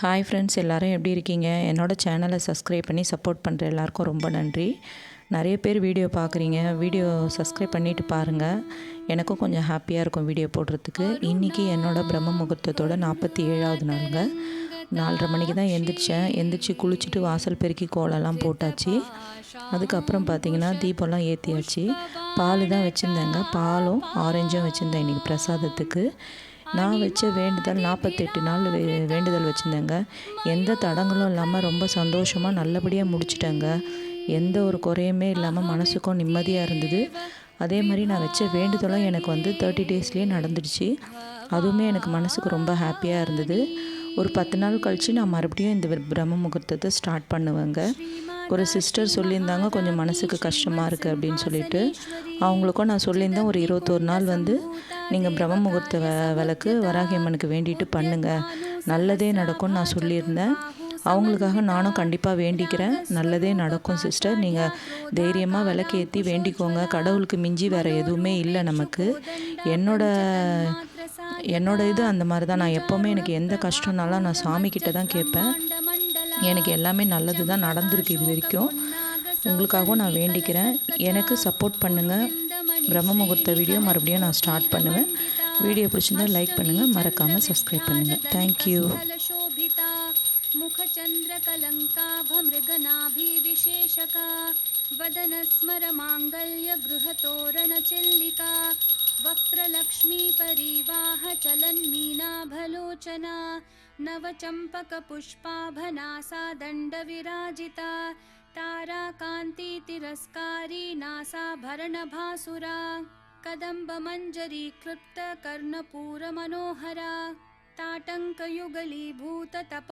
Hi friends எல்லோரும் எப்படி இருக்கீங்க? என்னோடய சேனலை சப்ஸ்கிரைப் பண்ணி சப்போர்ட் பண்ணுற எல்லாருக்கும் ரொம்ப நன்றி. நிறைய பேர் வீடியோ பார்க்குறீங்க. வீடியோ சப்ஸ்கிரைப் பண்ணிவிட்டு பாருங்கள் எனக்கும் கொஞ்சம் ஹாப்பியாக இருக்கும் வீடியோ போடுறதுக்கு. இன்றைக்கி என்னோடய பிரம்ம முகூர்த்தத்தோட நாற்பத்தி ஏழாவது நாளுங்க. நாலரை மணிக்கு தான் எந்திரிச்சேன். எந்திரிச்சு குளிச்சுட்டு வாசல் பெருக்கி கோலம்லாம் போட்டாச்சு. அதுக்கப்புறம் பார்த்தீங்கன்னா தீபம்லாம் ஏற்றியாச்சு பால் தான் வச்சுருந்தேங்க. பாலும் ஆரஞ்சும் வச்சுருந்தேன் இன்றைக்கி பிரசாதத்துக்கு. நான் வச்ச வேண்டுதல் நாற்பத்தெட்டு நாள் வே வேண்டுதல் வச்சுருந்தேங்க. எந்த தடங்களும் இல்லாமல் ரொம்ப சந்தோஷமாக நல்லபடியாக முடிச்சிட்டேங்க. எந்த ஒரு குறையுமே இல்லாமல் மனசுக்கும் நிம்மதியாக இருந்தது. அதே மாதிரி நான் வச்ச வேண்டுதலும் எனக்கு வந்து தேர்ட்டி டேஸ்லேயே நடந்துடுச்சு. அதுவுமே எனக்கு மனசுக்கு ரொம்ப ஹாப்பியாக இருந்தது. ஒரு பத்து நாள் கழித்து நான் மறுபடியும் இந்த பிரம்ம முகூர்த்தத்தை ஸ்டார்ட் பண்ணுவேங்க. ஒரு சிஸ்டர் சொல்லியிருந்தாங்க கொஞ்சம் மனசுக்கு கஷ்டமாக இருக்குது அப்படின்னு சொல்லிட்டு. அவங்களுக்கும் நான் சொல்லியிருந்தேன் ஒரு இருபத்தோரு நாள் வந்து நீங்கள் பிரம்ம முகூர்த்த வ விளக்கு வராகியம்மனுக்கு வேண்டிட்டு பண்ணுங்கள் நல்லதே நடக்கும்னு நான் சொல்லியிருந்தேன். அவங்களுக்காக நானும் கண்டிப்பாக வேண்டிக்கிறேன். நல்லதே நடக்கும் சிஸ்டர். நீங்கள் தைரியமாக விளக்கேற்றி வேண்டிக்கோங்க. கடவுளுக்கு மிஞ்சி வேறு எதுவுமே இல்லை நமக்கு. என்னோட என்னோட இது அந்த மாதிரி தான் நான் எப்போவுமே எனக்கு எந்த கஷ்டம்னாலும் நான் சாமி கிட்ட தான் கேட்பேன். எனக்கு எல்லாமே நல்லது தான் நடந்திருக்கு இது வரைக்கும். உங்களுக்காகவும் நான் வேண்டிக்கிறேன். எனக்கு சப்போர்ட் பண்ணுங்கள் பிரம்ம முகூர்த்த வீடியோ மறுபடியும் நான் ஸ்டார்ட் பண்ணுவேன் வீடியோ பிடிச்சிருந்தா லைக் பண்ணுங்கள் மறக்காமல் சப்ஸ்கிரைப் பண்ணுங்கள் தேங்க்யூ मुखचन्द्रकलङ्काभमृगनाभिविशेषका वदनस्मरमाङ्गल्यगृहतोरणचिल्लिका वक्त्रलक्ष्मीपरिवाहचलन्मीनाभलोचना नवचम्पकपुष्पाभनासा दण्डविराजिता ताराकान्तितिरस्कारी नासाभरणभासुरा कदम्बमञ्जरीकृप्तकर्णपूरमनोहरा ताटङ्कयुगलीभूततप